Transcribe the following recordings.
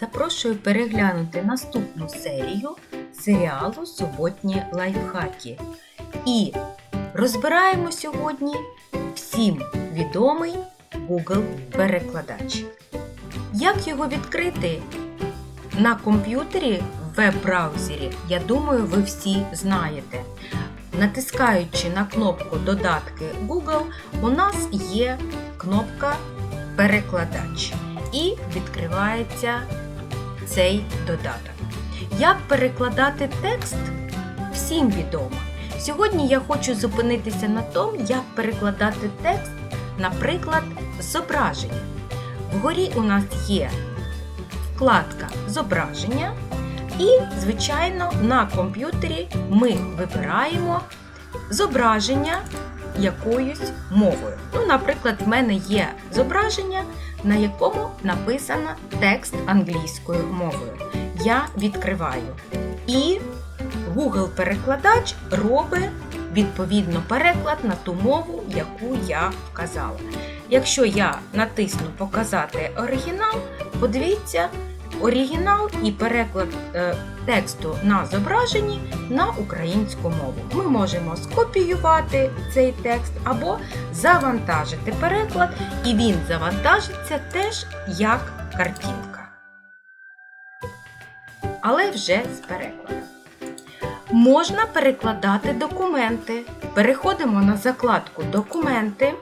Запрошую переглянути наступну серію серіалу Суботні лайфхаки. І розбираємо сьогодні всім відомий Google перекладач. Як його відкрити на комп'ютері в веб-браузері, я думаю, ви всі знаєте. Натискаючи на кнопку Додатки Google, у нас є кнопка Перекладач і відкривається цей додаток. Як перекладати текст? Всім відомо. Сьогодні я хочу зупинитися на тому, як перекладати текст, наприклад, зображення. Вгорі у нас є вкладка Зображення, і, звичайно, на комп'ютері ми вибираємо зображення якоюсь мовою. Ну, наприклад, в мене є зображення, на якому написано текст англійською мовою. Я відкриваю. І Google-перекладач робить відповідно переклад на ту мову, яку я вказала. Якщо я натисну Показати оригінал, подивіться оригінал і переклад е, тексту на зображенні на українську мову. Ми можемо скопіювати цей текст або завантажити переклад, і він завантажиться теж як картинка. Але вже з перекладом. Можна перекладати документи. Переходимо на закладку Документи.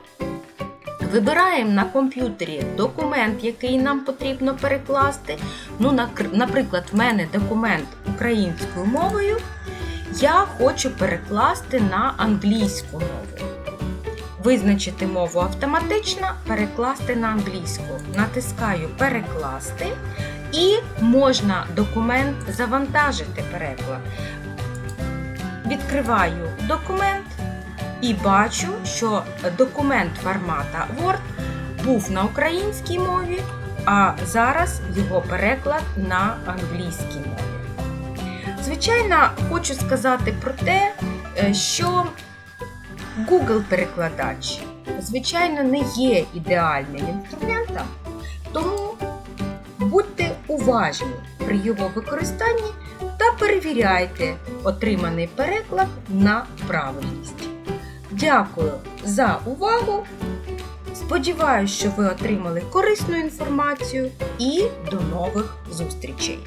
Вибираємо на комп'ютері документ, який нам потрібно перекласти. Ну, Наприклад, в мене документ українською мовою. Я хочу перекласти на англійську мову. Визначити мову автоматично, перекласти на англійську. Натискаю Перекласти і можна документ завантажити переклад. Відкриваю документ і бачу, що документ формата Word був на українській мові, а зараз його переклад на англійській мові. Звичайно, хочу сказати про те, е, що Google-перекладач, звичайно, не є ідеальним інструментом, тому будьте уважні при його використанні та перевіряйте отриманий переклад на правильність. Дякую за увагу! Сподіваюсь, що ви отримали корисну інформацію і до нових зустрічей!